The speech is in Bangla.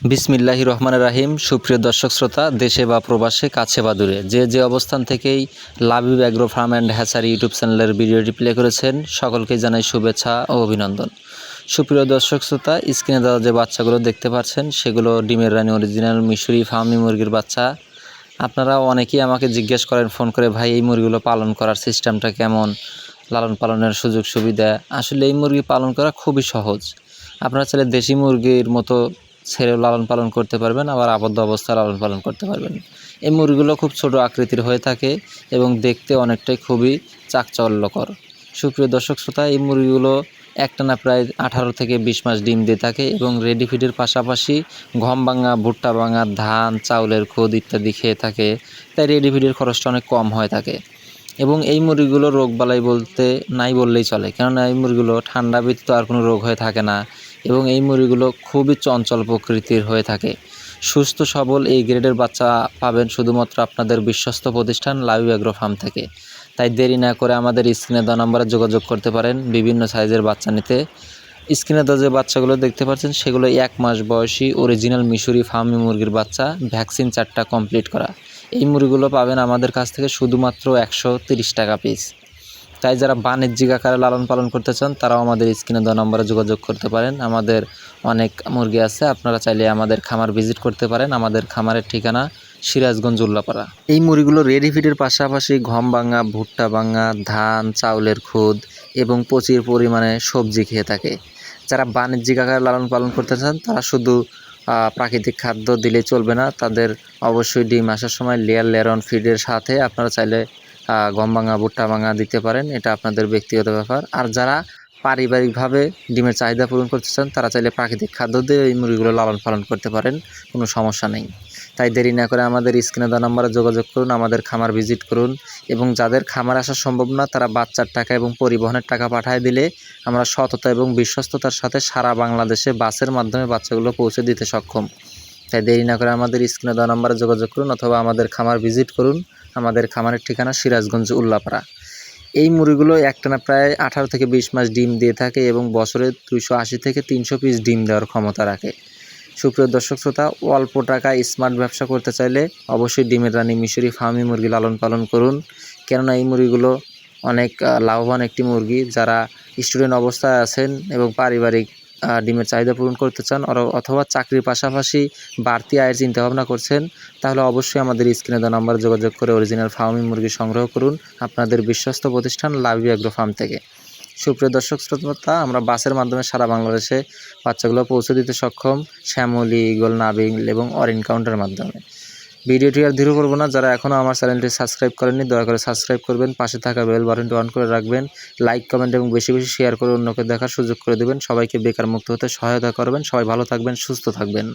বিসমিল্লাহি রহমান রাহিম। সুপ্রিয় দর্শক শ্রোতা, দেশে বা প্রবাসে, কাছে বা দূরে, যে যে অবস্থান থেকেই লাভিব agro farm and hatchery YouTube চ্যানেলের ভিডিওটি প্লে করেছেন, সকলকে জানাই শুভেচ্ছা ও অভিনন্দন। সুপ্রিয় দর্শক শ্রোতা, স্ক্রিনে দেওয়া যে বাচ্চাগুলো দেখতে পাচ্ছেন, সেগুলো ডিমের রানী অরিজিনাল মিশরি ফার্মি মুরগির বাচ্চা। আপনারা অনেকেই আমাকে জিজ্ঞেস করেন, ফোন করে, ভাই, এই মুরগিগুলো পালন করার সিস্টেমটা কেমন? লালন পালনের সুযোগ সুবিধা আসলে এই মুরগি পালন করা খুবই সহজ। আপনারা চাইলে দেশি মুরগির মতো ছেড়ে লালন পালন করতে পারবেন, আবার আবদ্ধ অবস্থায় লালন পালন করতে পারবেন। এই মুরগিগুলো খুব ছোট আকৃতির হয়ে থাকে এবং দেখতে অনেকটাই খুবই চাকচল্যকর। সুপ্রিয় দর্শক শ্রোতা, এই মুরগিগুলো একটানা প্রায় আঠারো থেকে বিশ মাস ডিম দিয়ে থাকে এবং রেডি ফিডের পাশাপাশি গম ভাঙা, ভুট্টা ভাঙা, ধান, চাউলের খোদ ইত্যাদি খেয়ে থাকে, তাই রেডি ফিডের খরচটা অনেক কম হয়ে থাকে। এবং এই মুরগিগুলো রোগবালাই বলতে নাই বললেই চলে, কেননা এই মুরগিগুলো ঠান্ডা ব্যতীত আর কোনো রোগ হয়ে থাকে না। এবং এই মুরগিগুলো খুবই চঞ্চল প্রকৃতির হয়ে থাকে। সুস্থ, সবল এই গ্রেডের বাচ্চা পাবেন শুধুমাত্র আপনাদের বিশ্বস্ত প্রতিষ্ঠান লাইভ অ্যাগ্রো ফার্ম থেকে। তাই দেরি না করে আমাদের স্ক্রিনে দেওয়া নম্বরে যোগাযোগ করতে পারেন। বিভিন্ন সাইজের বাচ্চা নিতে। স্ক্রিনে দেওয়া যে বাচ্চাগুলো দেখতে পাচ্ছেন, সেগুলো এক মাস বয়সী অরিজিনাল মিশরি ফার্মি মুরগির বাচ্চা, ভ্যাকসিন চারটা কমপ্লিট করা। এই মুরগিগুলো পাবেন আমাদের কাছ থেকে শুধুমাত্র একশো টাকা পিস। তাই যারা বাণিজ্যিক আকারে লালন পালন করতে চান, তারাও আমাদের স্ক্রিনে দেওয়া নম্বরে যোগাযোগ করতে পারেন। আমাদের অনেক মুরগি আছে, আপনারা চাইলে আমাদের খামার ভিজিট করতে পারেন। আমাদের খামারের ঠিকানা সিরাজগঞ্জ উল্লাপাড়া। এই মুরগিগুলো রেডি ফিডের পাশাপাশি গম ভাঙা, ভুট্টা ভাঙা, ধান, চাউলের খুদ এবং প্রচুর পরিমাণে সবজি খেয়ে থাকে। যারা বাণিজ্যিক আকারে লালন পালন করতে চান, তারা শুধু প্রাকৃতিক খাদ্য দিলে চলবে না। তাদের অবশ্যই ডিম আসার সময় লেয়ার লেয়ারন ফিডের সাথে আপনারা চাইলে গম ভাঙা, ভুট্টা ভাঙা দিতে পারেন। এটা আপনাদের ব্যক্তিগত ব্যাপার। আর যারা পারিবারিকভাবে ডিমের চাহিদা পূরণ করতে চান, তারা চাইলে প্রাকৃতিক খাদ্য দিয়ে এই মুরগিগুলো লালন পালন করতে পারেন। কোনো সমস্যা নেই। তাই দেরি না করে আমাদের স্ক্রিনে দেওয়া নম্বরে যোগাযোগ করুন, আমাদের খামার ভিজিট করুন এবং যাদের খামার আসা সম্ভব না, তারা বাচ্চার টাকা এবং পরিবহনের টাকা পাঠিয়ে দিলে আমরা সততা এবং বিশ্বস্ততার সাথে সারা বাংলাদেশে বাসের মাধ্যমে বাচ্চাগুলো পৌঁছে দিতে সক্ষম। তাই দেরি না করে আমাদের স্ক্রিনে দেওয়া নম্বরে যোগাযোগ করুন অথবা আমাদের খামার ভিজিট করুন, আমাদের খামারের ঠিকানা সিরাজগঞ্জ উল্লাপাড়া। এই মুরগিগুলো একটানা প্রায় আঠারো থেকে বিশ মাস ডিম দিয়ে থাকে এবং বছরে দুইশো আশি থেকে তিনশো পিস ডিম দেওয়ার ক্ষমতা রাখে। সুপ্রিয় দর্শক শ্রোতা, অল্প টাকায় স্মার্ট ব্যবসা করতে চাইলে অবশ্যই ডিমের রানী, মিশরি ফার্মি মুরগি লালন পালন করুন। কেননা এই মুরগিগুলো অনেক লাভবান একটি মুরগি। যারা স্টুডেন্ট অবস্থায় আছেন এবং পারিবারিক ডিমের চাহিদা পূরণ করতে চান অথবা চাকরির পাশাপাশি বাড়তি আয়ের চিন্তাভাবনা করছেন, তাহলে অবশ্যই আমাদের স্ক্রিনে দেওয়া নাম্বারে যোগাযোগ করে অরিজিনাল ফার্মি মুরগি সংগ্রহ করুন। আপনাদের বিশ্বস্ত প্রতিষ্ঠান লাভি অ্যাগ্রো ফার্ম থেকে। সুপ্রিয় দর্শক, শ্রোতা, আমরা বাসের মাধ্যমে সারা বাংলাদেশে বাচ্চাগুলো পৌঁছে দিতে সক্ষম শ্যামলি ইগল নাবিং এবং অরেন কাউন্টার মাধ্যমে। ভিডিওটি আর ধীরে করব না, যারা এখনও আমার চ্যানেলটি সাবস্ক্রাইব করেননি, দয়া করে সাবস্ক্রাইব করবেন, পাশে থাকা বেল বাটনটি অন করে রাখবেন, লাইক, কমেন্ট এবং বেশি বেশি শেয়ার করে অন্যকে দেখার সুযোগ করে দেবেন। সবাইকে বেকার মুক্ত হতে সহায়তা করবেন। সবাই ভালো থাকবেন, সুস্থ থাকবেন।